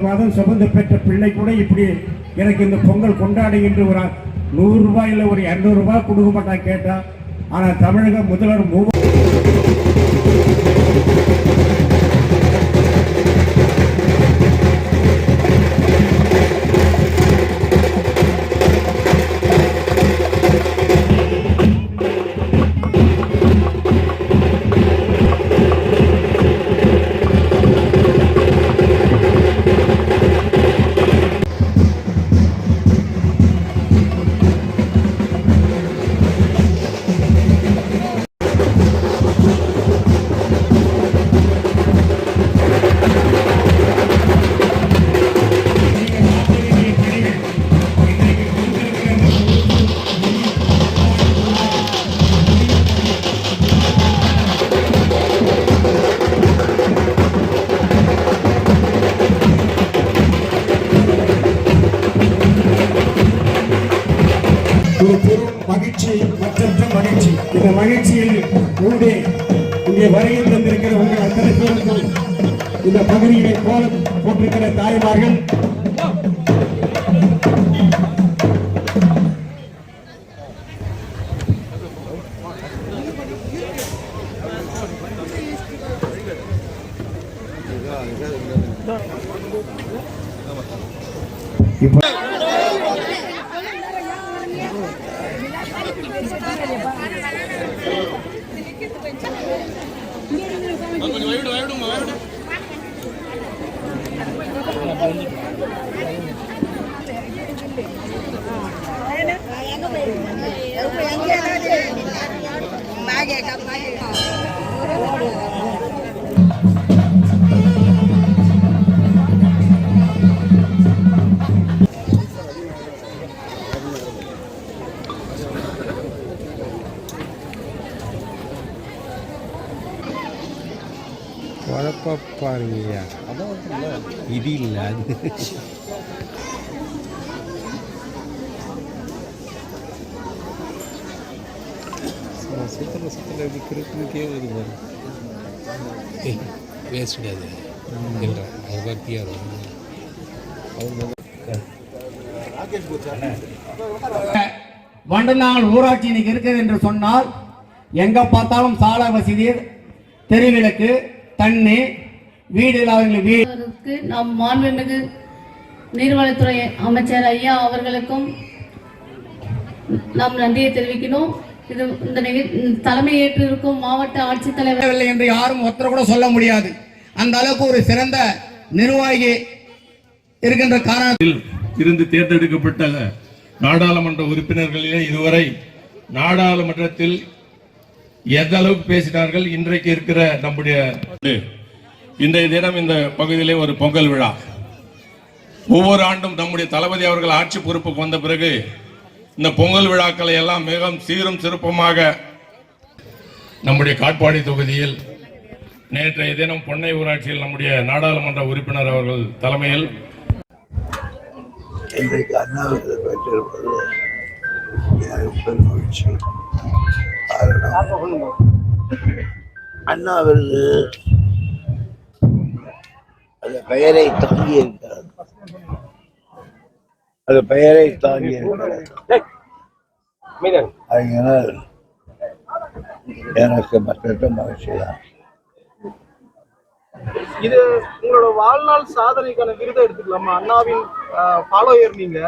மாதம் சுமந்து பெற்ற பிள்ளை கூட இப்படி எனக்கு இந்த பொங்கல் கொண்டாடுகின்ற ஒரு நூறு ரூபாயில ஒரு இரநூறுபா கொடுக்க மாட்டான் கேட்டால் ஆனால் தமிழக முதல்வர் மூவ மகிழ்ச்சி மற்றற்ற மகிழ்ச்சி. இந்த மகிழ்ச்சியில் ஊடே இங்கே வருகை தந்திருக்கிற உங்கள் அத்தனை பேருக்கும் இந்த பகுதியிலே கோலம் போட்டிருக்கிற தாய்மார்கள். இப்போ వైడు వైడు వైడు பாருங்கய்யா. இது இல்லை அது. சுத்தல சுத்தல இப்படி கிறுக்குக்கே வருது பாரு. அது இல்லை அது மாதிரி பிஆர் வண்டநாள் ஊராட்சி இன்னைக்கு இருக்குது என்று சொன்னால் எங்க பார்த்தாலும் சாலை வசதி தெருவிளக்கு தண்ணி வீடு இல்லாதவங்க வீடு நம் மாண்புமிகு நீர்வளத்துறை அமைச்சர் ஐயா அவர்களுக்கும் நாம் நன்றியை தெரிவிக்கணும். இது இந்த தலைமையேற்று இருக்கும் மாவட்ட ஆட்சித்தலைவர் இல்லை என்று யாரும் ஒருத்தர் கூட சொல்ல முடியாது. அந்த அளவுக்கு ஒரு சிறந்த நிர்வாகி இருக்கின்ற காரணத்தில் இருந்து தேர்ந்தெடுக்கப்பட்ட நாடாளுமன்ற உறுப்பினர்களிலே இதுவரை நாடாளுமன்றத்தில் எந்த அளவுக்கு பேசினார்கள் இன்றைக்கு இருக்கிற நம்முடைய இன்றைய தினம் இந்த பகுதியிலே ஒரு பொங்கல் விழா. ஒவ்வொரு ஆண்டும் நம்முடைய தளபதி அவர்கள் ஆட்சி பொறுப்புக்கு வந்த பிறகு இந்த பொங்கல் விழாக்களை எல்லாம் மிகவும் சீரும் சிறப்புமாக நம்முடைய காட்பாடி தொகுதியில் நேற்றைய தினம் பொன்னை ஊராட்சியில் நம்முடைய நாடாளுமன்ற உறுப்பினர் அவர்கள் தலைமையில் இன்றைக்கு அண்ணாவிற்கு பெற்றிருப்பது எனக்கு அண்ணா விருது அந்த பெயரை தாங்கி இருக்கிறது அது பெயரை தாங்கி இருக்கிறது அதனால் எனக்கு மற்ற மகிழ்ச்சி தான். இது உங்களோட வாழ்நாள் சாதனைக்கான விருதை எடுத்துக்கலாமா? அண்ணாவின் ஃபாலோயர் நீங்க.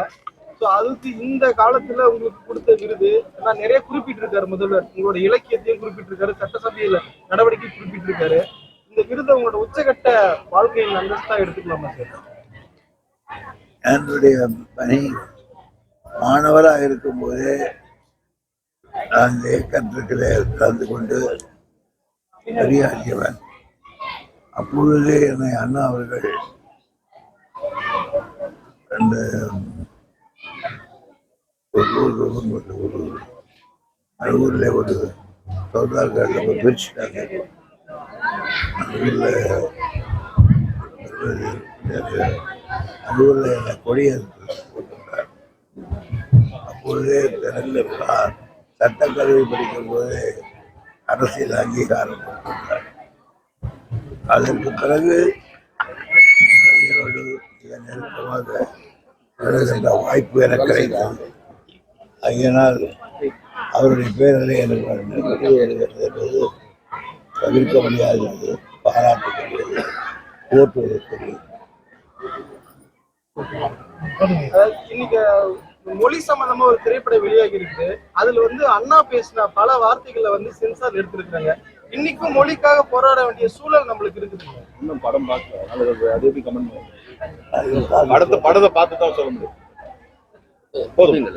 ஸோ அதுக்கு இந்த காலத்துல உங்களுக்கு கொடுத்த விருது நான் நிறைய குறிப்பிட்டிருக்காரு முதல்வர். உங்களோட இலக்கியத்தையும் குறிப்பிட்டிருக்காரு சட்டசபையில நடவடிக்கை குறிப்பிட்டிருக்காரு. இந்த விருதை உங்களோட உச்சகட்ட வாழ்க்கையின் அந்தஸ்தா எடுத்துக்கலாமா சார் என்னுடைய பணி மாணவராக இருக்கும்போதே நான் இந்த கலந்து கொண்டு பணியாற்றியவன் அப்பொழுதே என்னை அண்ணா அவர்கள் அந்த ஒரு ஊர் ரூபம் கொண்டு ஒரு அந்த ஊரில் ஒரு சவுதார் கார்டில் பிரிச்சுட்டாங்க அந்த ஊரில் அந்த ஊரில் என்னை கொடியேற்று போட்டிருந்தார் அப்பொழுதே நல்ல சட்டக்கல்வி படிக்கும் போது அரசியல் அங்கீகாரம் கொடுத்திருந்தார் அதற்கு பிறகு என்னோடு மிக நெருக்கமாக வாய்ப்பு எனக்கு கிடைத்தது. அதனால் அவருடைய பேரில் எனக்கு வருகிறது என்பது தவிர்க்க முடியாதது பாராட்டுக்குரியது போற்றுவதற்குரியது இன்னைக்கு மொழி சம்பந்தமா ஒரு திரைப்படம் வெளியாகி இருக்கு அதுல வந்து அண்ணா பேசின பல வார்த்தைகளை வந்து சென்சார் எடுத்திருக்காங்க இன்னைக்கும் மொழிக்காக போராட வேண்டிய சூழல் நம்மளுக்கு இருக்குதுங்க இன்னும் படம் பார்க்கல. அது- எப்படி கமெண்ட் படத்தை படத்தை பார்த்து தான் சொல்ல முடியும். போதும்